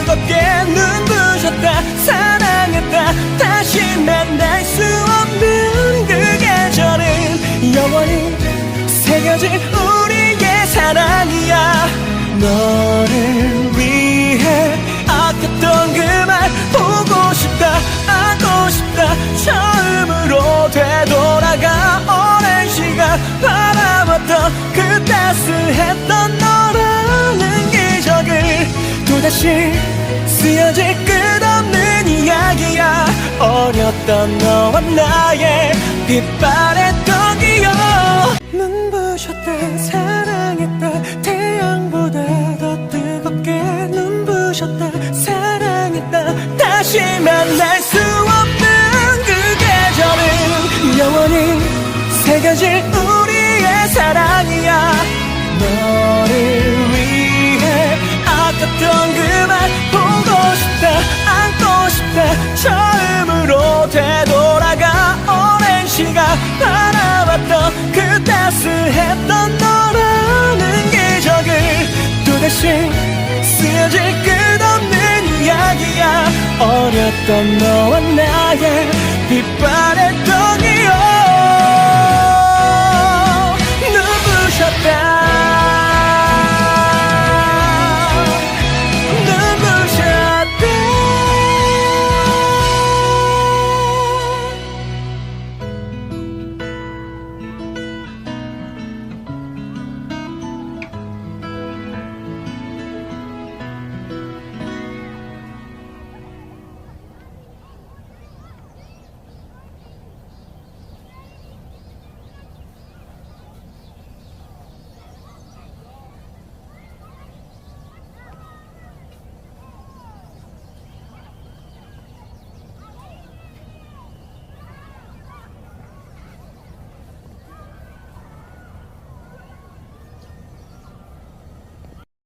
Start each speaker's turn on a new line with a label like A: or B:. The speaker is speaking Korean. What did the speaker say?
A: 뜨겁게 눈부셨다. 사랑했다. 다시 만날 수 없는 그 계절은 영원히 새겨진 우리의 사랑이야. 너를 위해 아꼈던 그 말 보고 싶다 하고 싶다. 처음으로 되돌아가 오랜 시간 바라봤던 그 따스했던 너라는 기적을 또다시 쓰여질 끝없는 이야기야. 어렸던 너와 나의 빛바랬던 기억 눈부셨다 사랑했다 태양보다 더 뜨겁게 눈부셨다 사랑했다 다시 만날 수 없는 그 계절은 영원히 새겨질 우리의 사랑이야. 너를 20대 처음으로 되돌아가 오랜 시간 바라봤던 그 따스했던 너라는 기적을 또다시 쓰여질 끝없는 이야기야. 어렸던 너와 나의 빛바